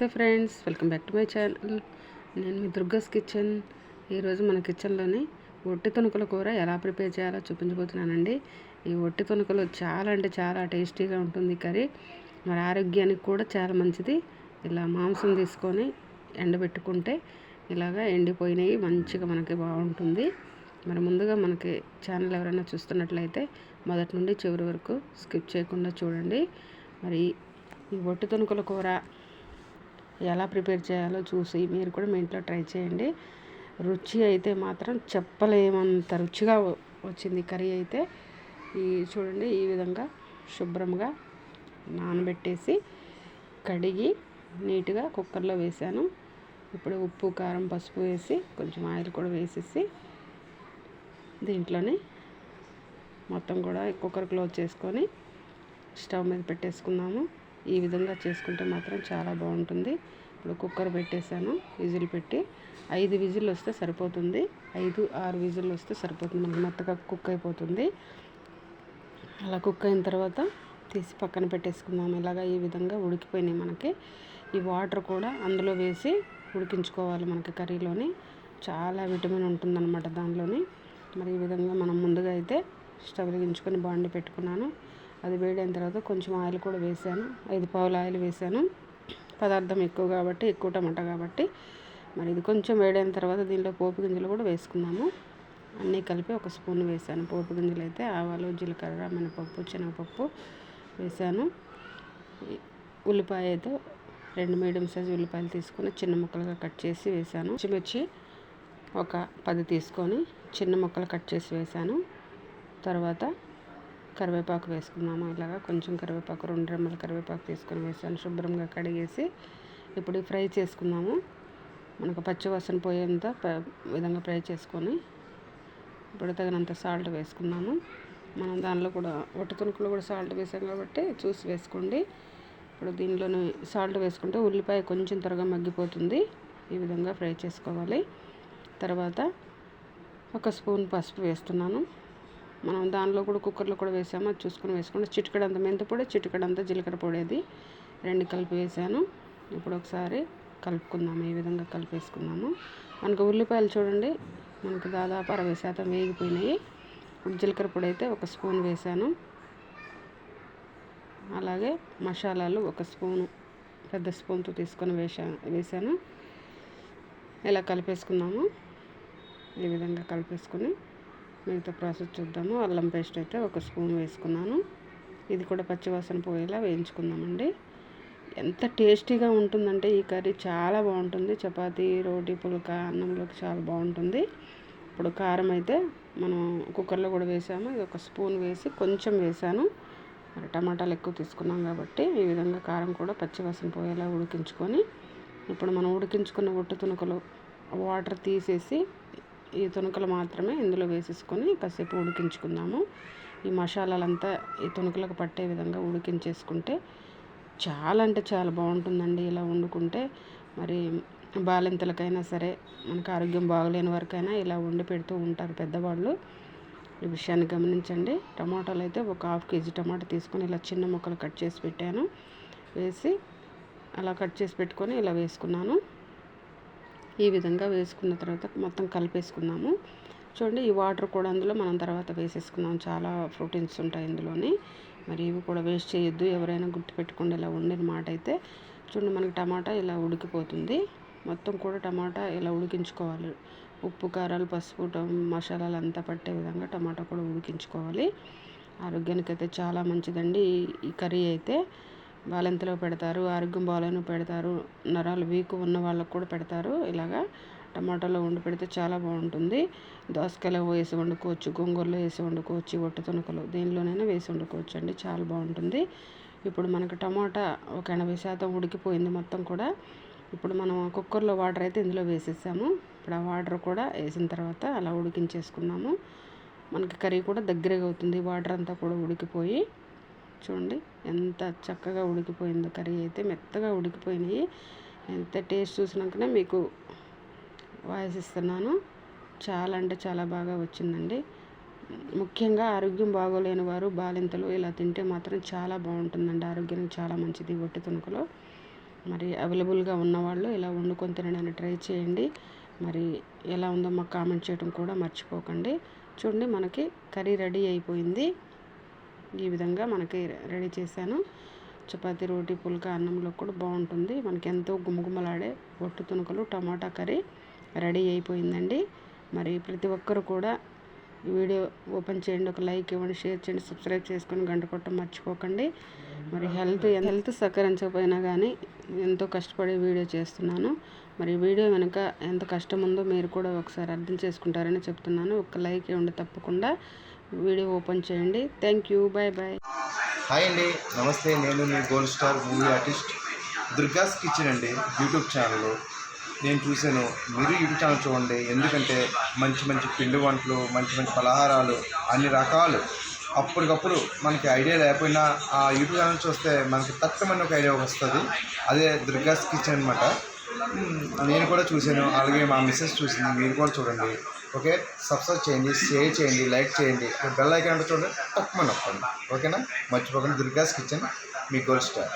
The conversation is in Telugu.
నమస్తే friends welcome back to my channel. నేను మీ దుర్గస్ కిచెన్. ఈరోజు మన కిచెన్లోని ఒట్టి తుణుకుల కూర ఎలా ప్రిపేర్ చేయాలో చూపించబోతున్నానండి. ఈ ఒట్టి తుణుకులు చాలా అంటే చాలా టేస్టీగా ఉంటుంది కర్రీ. మరి ఆరోగ్యానికి కూడా చాలా మంచిది. ఇలా మాంసం తీసుకొని ఎండబెట్టుకుంటే ఇలాగా ఎండిపోయినవి మంచిగా మనకి బాగుంటుంది. మరి ముందుగా మనకి ఛానల్ ఎవరైనా చూస్తున్నట్లయితే మొదటి నుండి చివరి వరకు స్కిప్ చేయకుండా చూడండి. మరి ఈ ఒట్టి తుణుకుల కూర ఎలా ప్రిపేర్ చేయాలో చూసి మీరు కూడా మీ ఇంట్లో ట్రై చేయండి. రుచి అయితే మాత్రం చెప్పలేమంత రుచిగా వచ్చింది కర్రీ అయితే. ఈ చూడండి ఈ విధంగా శుభ్రంగా నానబెట్టేసి కడిగి నీట్గా కుక్కర్లో వేసాను. ఇప్పుడు ఉప్పు కారం పసుపు వేసి కొంచెం ఆయిల్ కూడా వేసేసి దీంట్లోనే మొత్తం కూడా కుక్కర్ క్లోజ్ చేసుకొని స్టవ్ మీద పెట్టేసుకున్నాము ఈ విధంగా చేసుకుంటే మాత్రం చాలా బాగుంటుంది. ఇప్పుడు కుక్కర్ పెట్టేశాను విజిల్ పెట్టి. ఐదు విజిల్ వస్తే సరిపోతుంది. ఐదు ఆరు విజిల్ వస్తే సరిపోతుంది. మనకి మెత్తగా కుక్ అయిపోతుంది. అలా కుక్ అయిన తర్వాత తీసి పక్కన పెట్టేసుకుందాం ఇలాగా ఈ విధంగా ఉడికిపోయినాయి మనకి. ఈ వాటర్ కూడా అందులో వేసి ఉడికించుకోవాలి మనకి కర్రీలోని. చాలా విటమిన్ ఉంటుందన్నమాట దానిలోని. మరి ఈ విధంగా మనం ముందుగా అయితే స్టవ్ వెలిగించుకొని బాండి పెట్టుకున్నాను. అది వేడైన తర్వాత కొంచెం ఆయిల్ కూడా వేసాను. ఐదు పావుల ఆయిల్ వేసాను. పదార్థం ఎక్కువ కాబట్టి ఎక్కువ టమాటా కాబట్టి. మరి ఇది కొంచెం వేడైన తర్వాత దీనిలో పోపు గింజలు కూడా వేసుకున్నాము అన్నీ కలిపి ఒక స్పూన్ వేసాను. పోపు గింజలు అయితే ఆవాలు జీలకర్ర మినపప్పు శనగపప్పు వేసాను. ఉల్లిపాయతో ఉల్లిపాయ అయితే రెండు మీడియం సైజు ఉల్లిపాయలు తీసుకొని చిన్న ముక్కలుగా కట్ చేసి వేసాను. పచ్చిమిర్చి ఒక పది తీసుకొని చిన్న ముక్కలు కట్ చేసి వేసాను. తర్వాత కరివేపాకు వేసుకున్నాము ఇలాగా కొంచెం కరివేపాకు రెండు రెమ్మల కరివేపాకు తీసుకొని వేసాను. శుభ్రంగా కడిగేసి ఇప్పుడు ఫ్రై చేసుకున్నాము మనకు పచ్చివాసన పోయేంత ప- విధంగా ఫ్రై చేసుకొని ఇప్పుడు తగినంత సాల్ట్ వేసుకున్నాము మనం దానిలో కూడా ఒట్టి తునుకులో కూడా సాల్ట్ వేసాం కాబట్టి చూసి వేసుకోండి. ఇప్పుడు దీనిలోనే సాల్ట్ వేసుకుంటే ఉల్లిపాయ కొంచెం త్వరగా మగ్గిపోతుంది. ఈ విధంగా ఫ్రై చేసుకోవాలి. తర్వాత ఒక స్పూన్ పసుపు వేస్తున్నాను. మనం దానిలో కూడా కుక్కర్లో కూడా వేసాము అది చూసుకొని వేసుకుంటే చిటికడంత మెంతి పొడి చిటికడంత జీలకర్ర పొడి అది. రెండు కలిపి వేసాను. ఇప్పుడు ఒకసారి కలుపుకుందాము ఈ విధంగా కలిపేసుకుందాము మనకు ఉల్లిపాయలు చూడండి మనకు దాదాపు అరవై శాతం వేగిపోయినాయి. ఇప్పుడు జీలకర్ర పొడి అయితే ఒక స్పూన్ వేసాను. అలాగే మసాలాలు ఒక స్పూను పెద్ద స్పూన్తో తీసుకొని వేసా వేసాను. ఇలా కలిపేసుకున్నాము. ఈ విధంగా కలిపేసుకొని మిగతా ప్రాసెస్ చూద్దాము అల్లం పేస్ట్ అయితే ఒక స్పూన్ వేసుకున్నాను. ఇది కూడా పచ్చివాసన పోయేలా వేయించుకుందామండి. ఎంత టేస్టీగా ఉంటుందంటే ఈ కర్రీ చాలా బాగుంటుంది. చపాతీ రోటీ పుల్కా అన్నంలోకి చాలా బాగుంటుంది. ఇప్పుడు కారం అయితే మనం కుక్కర్లో కూడా వేసాము. ఇది ఒక స్పూన్ వేసి కొంచెం వేసాను. మరి టమాటాలు ఎక్కువ తీసుకున్నాం కాబట్టి ఈ విధంగా కారం కూడా పచ్చివాసన పోయేలా ఉడికించుకొని ఇప్పుడు మనం ఉడికించుకున్న ఒట్టు తునకలు వాటర్ తీసేసి ఈ తునకలు మాత్రమే ఇందులో వేసేసుకొని కాసేపు ఉడికించుకుందాము. ఈ మసాలాలంతా ఈ తునకలకు పట్టే విధంగా ఉడికించేసుకుంటే చాలా అంటే చాలా బాగుంటుందండి ఇలా వండుకుంటే. మరి బాలింతలకైనా సరే మనకు ఆరోగ్యం బాగలేని వరకైనా ఇలా వండి పెడుతూ ఉంటారు పెద్దవాళ్ళు. ఈ విషయాన్ని గమనించండి. టమాటాలు అయితే ఒక హాఫ్ కేజీ టమాటా తీసుకొని ఇలా చిన్న ముక్కలు కట్ చేసి పెట్టాను. వేసి అలా కట్ చేసి పెట్టుకొని ఇలా వేసుకున్నాను. ఈ విధంగా వేసుకున్న తర్వాత మొత్తం కలిపేసుకున్నాము. చూడండి ఈ వాటర్ కూడా అందులో మనం తర్వాత వేసేసుకున్నాం. చాలా ప్రోటీన్స్ ఉంటాయి ఇందులోని. మరి ఇవి కూడా వేస్ట్ చేయొద్దు. ఎవరైనా గుర్తు పెట్టుకోండి ఇలా వండిన మాట అయితే. చూడండి మనకి టమాటా ఇలా ఉడికిపోతుంది. మొత్తం కూడా టమాటా ఇలా ఉడికించుకోవాలి. ఉప్పు కారాలు పసుపు మసాలాలు అంతా పట్టే విధంగా టమాటా కూడా ఉడికించుకోవాలి. ఆరోగ్యానికి అయితే చాలా మంచిదండి ఈ కర్రీ అయితే. బాలింతలో పెడతారు ఆరోగ్యం బాగాలేని పెడతారు నరాలు వీక్ ఉన్న వాళ్ళకు కూడా పెడతారు. ఇలాగా టమాటాలో వండి పెడితే చాలా బాగుంటుంది. దోసకాయలో వేసి వండుకోవచ్చు గోంగూరలో వేసి వండుకోవచ్చు ఈ ఒట్టి తునకలు దేనిలోనైనా వేసి వండుకోవచ్చు అండి. చాలా బాగుంటుంది. ఇప్పుడు మనకు టమాటా ఒక ఎనభై శాతం ఉడికిపోయింది మొత్తం కూడా. ఇప్పుడు మనం కుక్కర్లో వాటర్ అయితే ఇందులో వేసేసాము. ఇప్పుడు ఆ వాటర్ కూడా వేసిన తర్వాత అలా ఉడికించేసుకున్నాము. మనకి కర్రీ కూడా దగ్గరగా అవుతుంది. వాటర్ అంతా కూడా ఉడికిపోయి చూడండి. ఎంత చక్కగా ఉడికిపోయిందో కర్రీ అయితే మెత్తగా ఉడికిపోయినాయి. ఎంత టేస్ట్ చూసినాకనే మీకు వాయిస్ ఇస్తున్నాను. చాలా అంటే చాలా బాగా వచ్చిందండి. ముఖ్యంగా ఆరోగ్యం బాగోలేని వారు బాలింతలు ఇలా తింటే మాత్రం చాలా బాగుంటుందండి. ఆరోగ్యానికి చాలా మంచిది ఒట్టి తుణుకులో. మరి అవైలబుల్గా ఉన్నవాళ్ళు ఇలా వండుకొని తినడానికి ట్రై చేయండి. మరి ఎలా ఉందో మాకు కామెంట్ చేయడం కూడా మర్చిపోకండి. చూడండి మనకి కర్రీ రెడీ అయిపోయింది. ఈ విధంగా మనకి రెడీ చేశాను. చపాతి రోటీ పుల్కా అన్నంలో కూడా బాగుంటుంది. మనకి ఎంతో గుమగుమలాడే ఒట్టు తునుకలు టమాటా కర్రీ రెడీ అయిపోయిందండి. మరి ప్రతి ఒక్కరు కూడా ఈ వీడియో ఓపెన్ చేయండి ఒక లైక్ ఇవ్వండి షేర్ చేయండి సబ్స్క్రైబ్ చేసుకొని గంట కొట్టడం మర్చిపోకండి. మరి హెల్త్ హెల్త్ సహకరించకపోయినా కానీ ఎంతో కష్టపడి వీడియో చేస్తున్నాను. మరి వీడియో వెనుక ఎంత కష్టం ఉందో మీరు కూడా ఒకసారి అర్థం చేసుకుంటారని చెప్తున్నాను. ఒక లైక్ ఇవ్వండి తప్పకుండా. వీడియో ఓపెన్ చేయండి. Thank you bye bye hi అండి. నమస్తే. నేను మీ gold star movie artist Durga's kitchen అండి యూట్యూబ్ ఛానల్. నేను చూశాను. మీరు యూట్యూబ్ ఛానల్ చూడండి. ఎందుకంటే మంచి మంచి పిండి వంటలు మంచి మంచి పలహారాలు అన్ని రకాలు అప్పటికప్పుడు మనకి ఐడియా లేకపోయినా ఆ యూట్యూబ్ ఛానల్ చూస్తే మనకి తక్కువమైన ఒక ఐడియా వస్తుంది. అదే దుర్గాస్ కిచెన్ అనమాట నేను కూడా చూశాను. అలాగే మా మిస్సెస్ చూసింది. మీరు కూడా చూడండి. ఓకే? సబ్స్క్రైబ్ చేయండి షేర్ చేయండి లైక్ చేయండి. బెల్ ఐకాన్ చూడండి తక్కువ నొప్పండి ఓకేనా? మర్చిపోకండి. దుర్గాస్ కిచెన్ మీ గోల్డ్ స్టార్.